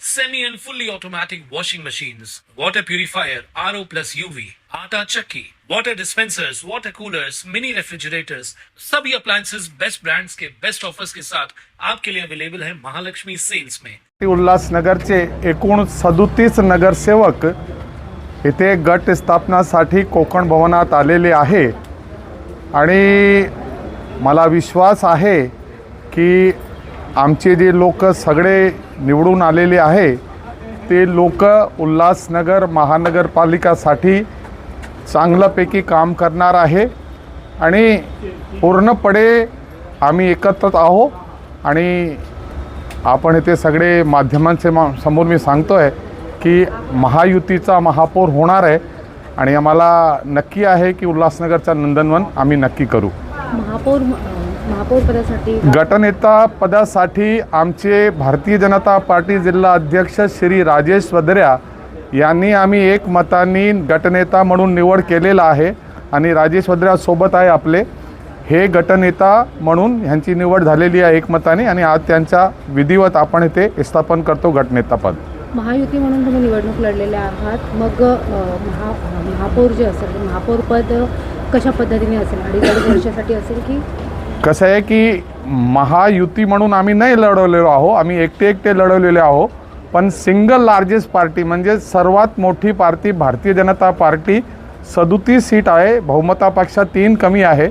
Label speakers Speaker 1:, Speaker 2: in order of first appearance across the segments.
Speaker 1: semi and fully automatic washing machines, water purifier, RO plus UV, atta chakki, water dispensers, water coolers, mini refrigerators, सभी appliances best brands के best offers के साथ आपके लिए available है Mahalakshmi sales में
Speaker 2: उल्हासनगरचे एकूण सदोतीस नगरसेवक इथे गट स्थापनासाठी कोकण भवनात आलेले आहे आणि मला विश्वास आहे की आमचे जे लोक सगळे निवडून आलेले आहे ते लोक उल्हासनगर महानगरपालिकासाठी चांगल्यापैकी काम करणार आहे. आणि पूर्णपणे आम्ही एकत्रच आहो आणि आपण इथे सगळे माध्यमांचे मा समोर मी सांगतो आहे की महायुतीचा महापौर होणार आहे आणि आम्हाला नक्की आहे की उल्हासनगरचा नंदनवन आम्ही नक्की करू.
Speaker 3: महापौर पदासाठी
Speaker 2: गटनेता पदासाठी आमचे भारतीय जनता पार्टी जिल्हा अध्यक्ष श्री राजेश वद्र्या यांनी आम्ही एक मतांनी गटनेता म्हणून निवड केलेला आहे आणि राजेश वद्र्या सोबत आहे आपले. हे गटनेता म्हणून ह्यांची निवड झालेली आहे एकमताने आणि आज त्यांच्या विधिवत आपण इथे स्थापन करतो गटनेतापद
Speaker 3: महायुती म्हणून तुम्ही निवडणूक लढलेले आहात. मग महा महापौर जे असेल ते महापौर पद कशा पद्धतीने असेल? अडीच वर्षासाठी असेल की
Speaker 2: कसं आहे की महायुती म्हणून आम्ही नाही लढवलेलो आहो आम्ही एकटे एकटे लढवलेले आहो पण सिंगल लार्जेस्ट पार्टी म्हणजे सर्वात मोठी पार्टी भारतीय जनता पार्टी सदोतीस सीट आहे बहुमतापेक्षा तीन कमी आहे.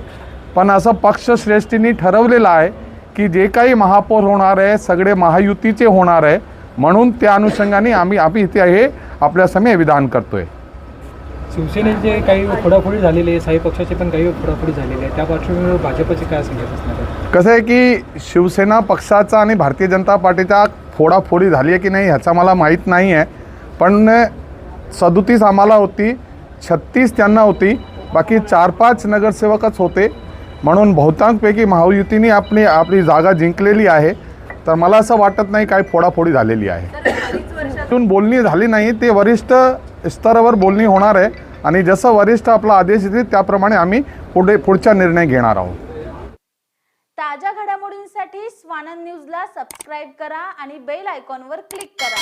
Speaker 2: पण असं पक्षश्रेष्ठींनी ठरवलेलं आहे की जे काही महापौर होणार आहे सगळे महायुतीचे होणार आहे म्हणून त्या अनुषंगाने आम्ही आम्ही इथे हे आपल्यासमोर विधान करतो आहे
Speaker 4: शिवसेनेचे काही फोडाफोडी झालेली आहे साई पक्षाचे पण काही फोडाफोडी झालेली आहे. त्या पार्श्वभूमीवर भाजपचे काय संकेत असणार आहे
Speaker 2: कसं आहे की शिवसेना पक्षाचा आणि भारतीय जनता पार्टीचा फोडाफोडी झाली आहे की नाही ह्याचा मला माहीत नाही आहे. पण सदोतीस आम्हाला होती छत्तीस त्यांना होती बाकी चार पाच नगरसेवकच होते. म्हणून बहुतांशपैकी महायुतीने आपली आपली जागा जिंकलेली आहे. तर मला असं वाटत नाही काही फोडाफोडी झालेली आहे. इथून बोलणी झाली नाही ते वरिष्ठ स्तरावर बोलणी होणार आहे. आणि जसं वरिष्ठ आपला आदेश देतील त्याप्रमाणे आम्ही पुढे पुढचा निर्णय घेणार आहोत.
Speaker 5: ताज्या घडामोडींसाठी स्वानंद न्यूजला सबस्क्राईब करा आणि बेल आयकॉनवर क्लिक करा.